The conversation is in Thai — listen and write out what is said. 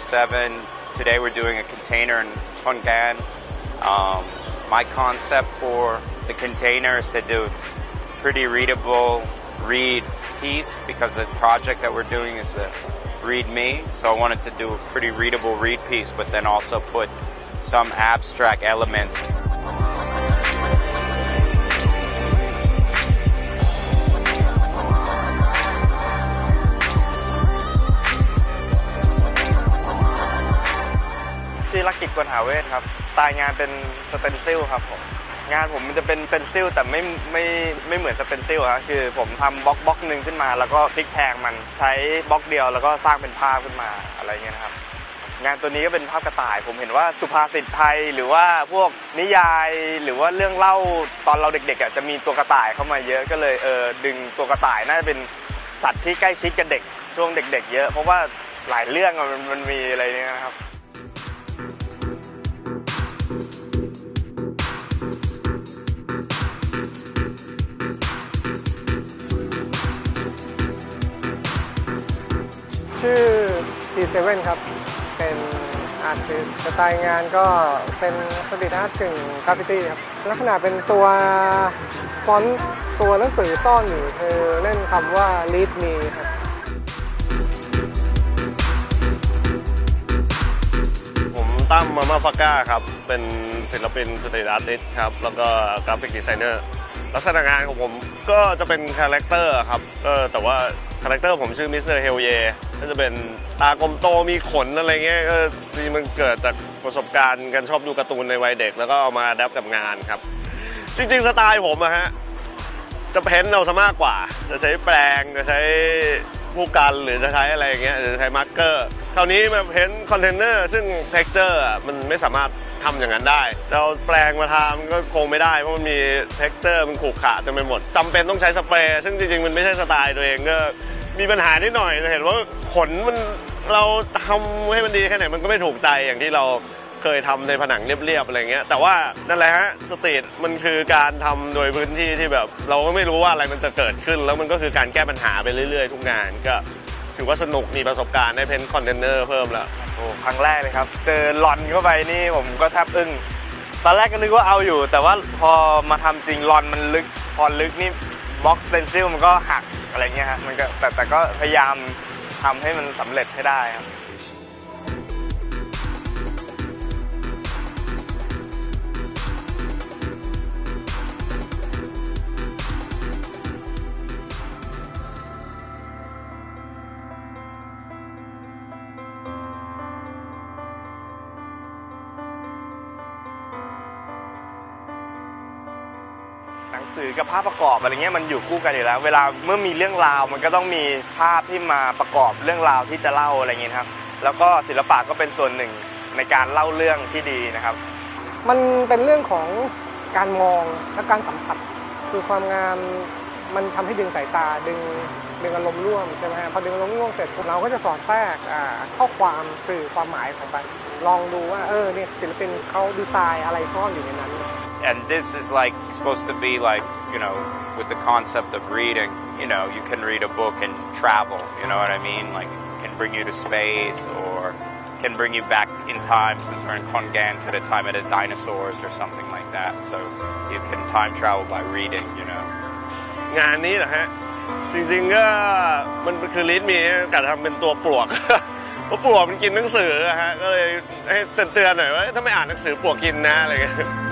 7. Today we're doing a container in Hongan. Um, my concept for the container is to do pretty readable read piece because the project that we're doing is a read me. So I wanted to do a pretty readable read piece, but then also put some abstract elements. ชื่อลักกิจกวนหาเวทครับสไตล์งานเป็นสเตนซิลครับผมงานผมมันจะเป็นเป็นซิลแต่ไม่ไม่ไม่เหมือนสเตนซิลครับคือผมทำบล็อกบล็อกหนึ่งขึ้นมา แล้วก็พลิกแพงมันใช้บล็อกเดียวแล้วก็สร้างเป็นภาพขึ้นมาอะไรเงี้ยนะครับงานตัวนี้ก็เป็นภาพกระต่าย ผมเห็นว่าสุภาษิตไทยหรือว่าพวกนิยายหรือว่าเรื่องเล่าตอนเราเด็กๆอะจะมีตัวกระต่ายเข้ามาเยอะก็เลยเออดึงตัวกระต่ายน่าจะเป็นสัตว์ที่ใกล้ชิดกับเด็กช่วงเด็ก ๆ เยอะ เพราะว่าหลายเรื่องมันมันมีอะไรเนี้ยนะครับ ชื่อ T7 ครับ เป็นอาร์ติสสไตล์งานก็เป็นสตรีทอาร์ตกึ่งกราฟฟิตี้ครับ ลักษณะเป็นตัวฟอนต์ตัวหนังสือซ่อนอยู่คือเล่นคำว่า lead me ครับผมตั้มมามาฟาก้าครับ เป็นศิลปินสตรีทอาร์ติสต์ครับ แล้วก็กราฟิกดีไซเนอร์ลักษณะงานของผมก็จะเป็นคาแรคเตอร์ครับก็แต่ว่า คาแรคเตอร์ผมชื่อมิสเตอร์เฮลเยก็จะเป็นตากลมโตมีขนอะไรเงี้ยก็จริงมันเกิดจากประสบการณ์การชอบดูการ์ตูนในวัยเด็ก แล้วก็เอามาดับกับงานครับ จริง ๆ สไตล์ผมอะฮะ จะเพ้นเอาซะมากกว่า จะใช้แปรงจะใช้ผู้กันหรือจะใช้อะไรอย่างเงี้ยหรือจะใช้มาร์กเกอร์คราวนี้มาเพ้นคอนเทนเนอร์ซึ่งเท็กเจอร์มันไม่สามารถทำอย่างนั้นได้จะเอาแปรงมาทำก็คงไม่ได้ เพราะมันมีเท็กเจอร์มันขูกขาเต็มไปหมดจำเป็นต้องใช้สเปรย์ซึ่งจริงๆ มันไม่ใช่สไตล์ตัวเองก็ มีปัญหานิดหน่อยจะเห็นว่าขนมันเราทำให้มันดีแค่ไหนมันก็ไม่ถูกใจอย่างที่เราเคยทำในผนังเรียบๆอะไรเงี้ยแต่ว่านั่นแหละฮะสตรีทมันคือการทำโดยพื้นที่ที่แบบ เราก็ไม่รู้ว่าอะไรมันจะเกิดขึ้น แล้วมันก็คือการแก้ปัญหาไปเรื่อยๆ ทุกงานก็ถือว่าสนุกมีประสบการณ์ได้เพ้นคอนเทนเนอร์เพิ่มแล้วโอ้ครั้งแรกเลยครับ เจอหลอนเข้าไปนี่ผมก็แทบอึ้งตอนแรกก็นึกว่าเอาอยู่ แต่ว่าพอมาทำจริงหลอนมันลึกพอลึกนี่บล็อกเซนซิลมันก็หัก อะไรเงี้ยฮะมันก็แต่แต่ก็พยายามทำให้มันสำเร็จให้ได้ครับ หนังสือกับภาพประกอบอะไรเงี้ยมันอยู่คู่กันอยู่แล้ว เวลาเมื่อมีเรื่องราวมันก็ต้องมีภาพที่มาประกอบเรื่องราวที่จะเล่าอะไรเงี้ยครับ แล้วก็ศิลปะก็เป็นส่วนหนึ่งในการเล่าเรื่องที่ดีนะครับ มันเป็นเรื่องของการมองและการสัมผัส คือความงามมันทำให้ดึงสายตาดึงดึงอารมณ์ร่วมใช่ไหมฮะพอดึงอารมณ์ร่วมเสร็จเราก็จะสอดแทรกข้อความสื่อความหมายของมันลองดูว่าเออเนี่ยศิลปินเขาดีไซน์อะไรซ่อนอยู่ในนั้น and this is like supposed to be like you know with the concept of reading you know you can read a book and travel you know what i mean like can bring you to space or can bring you back in time since we're in kongan to the time of the dinosaurs or something like that so you can time travel by reading you know งานนี้นะฮะ จริงๆก็มันคือลิ้นมีกัดทำเป็นตัวปลวก เพราะปลวกมันกินหนังสืออะฮะก็เลยให้เตือนๆหน่อยว่าถ้าไม่อ่านหนังสือปลวกกินนะอะไรเงี้ย